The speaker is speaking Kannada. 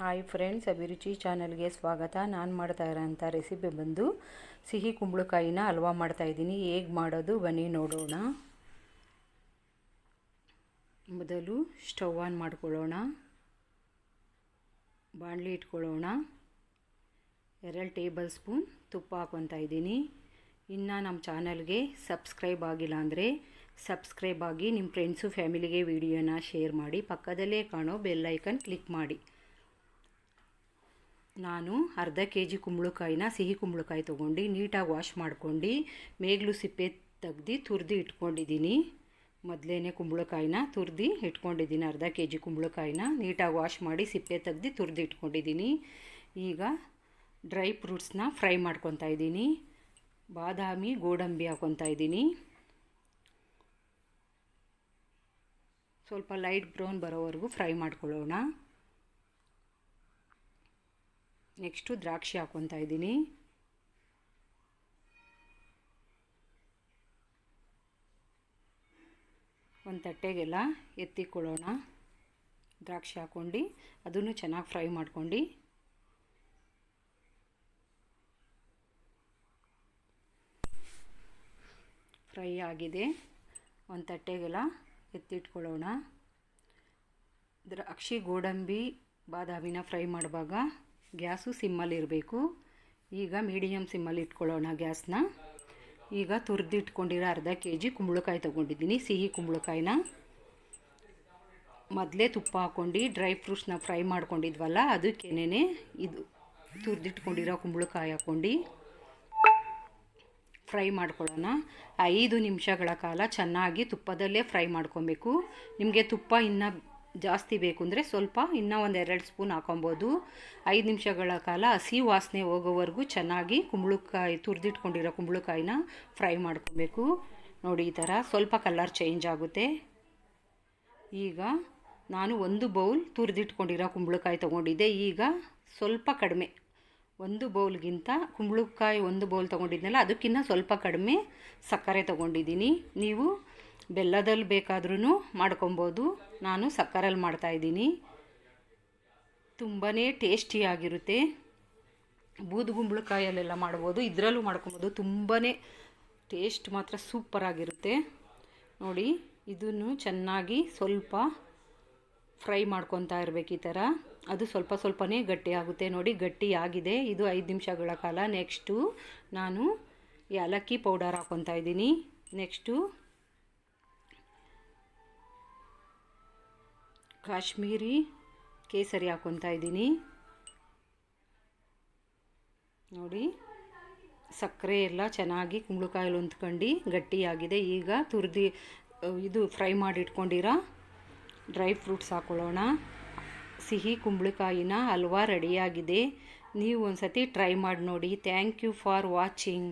ಹಾಯ್ ಫ್ರೆಂಡ್ಸ್ ಅಭಿರುಚಿ ಚಾನಲ್ಗೆ ಸ್ವಾಗತ. ನಾನು ಮಾಡ್ತಾ ಇರೋಂಥ ರೆಸಿಪಿ ಬಂದು ಸಿಹಿ ಕುಂಬಳಕಾಯಿನ ಹಲ್ವಾ ಮಾಡ್ತಾಯಿದ್ದೀನಿ ಹೇಗೆ ಮಾಡೋದು ಬನ್ನಿ ನೋಡೋಣ. ಮೊದಲು ಸ್ಟವ್ ಆನ್ ಮಾಡ್ಕೊಳ್ಳೋಣ. ಬಾಣಲಿ ಇಟ್ಕೊಳ್ಳೋಣ. ಎರಡು ಟೇಬಲ್ ಸ್ಪೂನ್ ತುಪ್ಪ ಹಾಕ್ಕೊತಾ ಇದ್ದೀನಿ. ಇನ್ನು ನಮ್ಮ ಚಾನಲ್ಗೆ ಸಬ್ಸ್ಕ್ರೈಬ್ ಆಗಿಲ್ಲ ಅಂದರೆ ಸಬ್ಸ್ಕ್ರೈಬ್ ಆಗಿ ನಿಮ್ಮ ಫ್ರೆಂಡ್ಸು ಫ್ಯಾಮಿಲಿಗೆ ವಿಡಿಯೋನ ಶೇರ್ ಮಾಡಿ. ಪಕ್ಕದಲ್ಲೇ ಕಾಣೋ ಬೆಲ್ಲೈಕನ್ ಕ್ಲಿಕ್ ಮಾಡಿ. ನಾನು ಅರ್ಧ ಕೆ ಜಿ ಕುಂಬಳಕಾಯಿನ ಸಿಹಿ ಕುಂಬಳಕಾಯಿ ತೊಗೊಂಡು ನೀಟಾಗಿ ವಾಶ್ ಮಾಡ್ಕೊಂಡು ಮೇಗ್ಲು ಸಿಪ್ಪೆ ತೆಗ್ದು ತುರ್ದು ಇಟ್ಕೊಂಡಿದ್ದೀನಿ. ಮೊದಲೇನೆ ಕುಂಬಳಕಾಯಿನ ತುರ್ದು ಇಟ್ಕೊಂಡಿದ್ದೀನಿ. ಅರ್ಧ ಕೆ ಜಿ ಕುಂಬಳಕಾಯಿನ ನೀಟಾಗಿ ವಾಶ್ ಮಾಡಿ ಸಿಪ್ಪೆ ತೆಗ್ದು ತುರ್ದು ಇಟ್ಕೊಂಡಿದ್ದೀನಿ. ಈಗ ಡ್ರೈ ಫ್ರೂಟ್ಸ್ನ ಫ್ರೈ ಮಾಡ್ಕೊತಾ ಇದ್ದೀನಿ. ಬಾದಾಮಿ, ಗೋಡಂಬಿ ಹಾಕ್ಕೊತಾ ಇದ್ದೀನಿ. ಸ್ವಲ್ಪ ಲೈಟ್ ಬ್ರೌನ್ ಬರೋವರೆಗೂ ಫ್ರೈ ಮಾಡ್ಕೊಳ್ಳೋಣ. ನೆಕ್ಸ್ಟು ದ್ರಾಕ್ಷಿ ಹಾಕ್ಕೊತಾ ಇದ್ದೀನಿ. ಒಂದು ತಟ್ಟೆಗೆಲ್ಲ ಎತ್ತಿಕೊಳ್ಳೋಣ ದ್ರಾಕ್ಷಿ ಹಾಕ್ಕೊಂಡು ಅದನ್ನು ಚೆನ್ನಾಗಿ ಫ್ರೈ ಮಾಡ್ಕೊಂಡು. ಫ್ರೈ ಆಗಿದೆ. ಒಂದು ತಟ್ಟೆಗೆಲ್ಲ ಎತ್ತಿಟ್ಕೊಳ್ಳೋಣ. ದ್ರಾಕ್ಷಿ, ಗೋಡಂಬಿ, ಬಾದಾಮಿನ ಫ್ರೈ ಮಾಡುವಾಗ ಗ್ಯಾಸು ಸಿಮ್ಮಲ್ಲಿರಬೇಕು ಈಗ ಮೀಡಿಯಮ್ ಸಿಮ್ಮಲ್ಲಿ ಇಟ್ಕೊಳ್ಳೋಣ ಗ್ಯಾಸ್ನ. ಈಗ ತುರಿದಿಟ್ಕೊಂಡಿರೋ ಅರ್ಧ ಕೆ ಜಿ ಕುಂಬಳಕಾಯಿ ತೊಗೊಂಡಿದ್ದೀನಿ, ಸಿಹಿ ಕುಂಬಳಕಾಯಿನ. ಮೊದಲೇ ತುಪ್ಪ ಹಾಕ್ಕೊಂಡು ಡ್ರೈ ಫ್ರೂಟ್ಸ್ನ ಫ್ರೈ ಮಾಡ್ಕೊಂಡಿದ್ವಲ್ಲ ಅದಕ್ಕೇನೇ ಇದು ತುರಿದಿಟ್ಕೊಂಡಿರೋ ಕುಂಬಳಕಾಯಿ ಹಾಕ್ಕೊಂಡು ಫ್ರೈ ಮಾಡ್ಕೊಳ್ಳೋಣ. ಐದು ನಿಮಿಷಗಳ ಕಾಲ ಚೆನ್ನಾಗಿ ತುಪ್ಪದಲ್ಲೇ ಫ್ರೈ ಮಾಡ್ಕೊಬೇಕು. ನಿಮಗೆ ತುಪ್ಪ ಇನ್ನೂ ಜಾಸ್ತಿ ಬೇಕು ಅಂದರೆ ಸ್ವಲ್ಪ, ಇನ್ನೂ ಒಂದು ಎರಡು ಸ್ಪೂನ್ ಹಾಕೊಬೋದು. ಐದು ನಿಮಿಷಗಳ ಕಾಲ ಹಸಿ ವಾಸನೆ ಹೋಗೋವರೆಗೂ ಚೆನ್ನಾಗಿ ಕುಂಬಳಕಾಯಿ, ತುರಿದಿಟ್ಕೊಂಡಿರೋ ಕುಂಬಳಕಾಯಿನ ಫ್ರೈ ಮಾಡ್ಕೊಬೇಕು. ನೋಡಿ, ಈ ಥರ ಸ್ವಲ್ಪ ಕಲರ್ ಚೇಂಜ್ ಆಗುತ್ತೆ. ಈಗ ನಾನು ಒಂದು ಬೌಲ್ ತುರಿದಿಟ್ಕೊಂಡಿರೋ ಕುಂಬಳಕಾಯಿ ತೊಗೊಂಡಿದ್ದೆ. ಈಗ ಸ್ವಲ್ಪ ಕಡಿಮೆ, ಒಂದು ಬೌಲ್ಗಿಂತ ಕುಂಬಳಕಾಯಿ ಒಂದು ಬೌಲ್ ತೊಗೊಂಡಿದ್ನಲ್ಲ ಅದಕ್ಕಿಂತ ಸ್ವಲ್ಪ ಕಡಿಮೆ ಸಕ್ಕರೆ ತೊಗೊಂಡಿದ್ದೀನಿ. ನೀವು ಬೆಲ್ಲದಲ್ಲಿ ಬೇಕಾದ್ರೂ ಮಾಡ್ಕೊಬೋದು. ನಾನು ಸಕ್ಕರಲ್ಲಿ ಮಾಡ್ತಾಯಿದ್ದೀನಿ ತುಂಬಾ ಟೇಸ್ಟಿಯಾಗಿರುತ್ತೆ ಬೂದುಗುಂಬಳಕಾಯಲ್ಲೆಲ್ಲ ಮಾಡ್ಬೋದು. ಇದರಲ್ಲೂ ಮಾಡ್ಕೊಬೋದು. ತುಂಬಾ ಟೇಸ್ಟ್ ಮಾತ್ರ ಸೂಪರಾಗಿರುತ್ತೆ ನೋಡಿ, ಇದನ್ನು ಚೆನ್ನಾಗಿ ಸ್ವಲ್ಪ ಫ್ರೈ ಮಾಡ್ಕೊತಾ ಇರಬೇಕು ಈ ಥರ. ಅದು ಸ್ವಲ್ಪ ಸ್ವಲ್ಪನೇ ಗಟ್ಟಿಯಾಗುತ್ತೆ ನೋಡಿ, ಗಟ್ಟಿ ಆಗಿದೆ. ಇದು ಐದು ನಿಮಿಷಗಳ ಕಾಲ. ನೆಕ್ಸ್ಟು ನಾನು ಏಲಕ್ಕಿ ಪೌಡರ್ ಹಾಕ್ಕೊತಾ ಇದ್ದೀನಿ. ನೆಕ್ಸ್ಟು ಕಾಶ್ಮೀರಿ ಕೇಸರಿ ಹಾಕ್ಕೊತಾ ಇದ್ದೀನಿ. ನೋಡಿ, ಸಕ್ಕರೆ ಎಲ್ಲ ಚೆನ್ನಾಗಿ ಕುಂಬಳಕಾಯಲ್ಲಿ ಹೊಂದ್ಕೊಂಡು ಗಟ್ಟಿಯಾಗಿದೆ. ಈಗ ತುರಿದು, ಇದು ಫ್ರೈ ಮಾಡಿ ಇಟ್ಕೊಂಡಿರೋ ಡ್ರೈ ಫ್ರೂಟ್ಸ್ ಹಾಕ್ಕೊಳ್ಳೋಣ ಸಿಹಿ ಕುಂಬಳಕಾಯಿನ ಹಲ್ವಾ ರೆಡಿಯಾಗಿದೆ. ನೀವು ಒಂದು ಸತಿ ಟ್ರೈ ಮಾಡಿ ನೋಡಿ. Thank you for watching.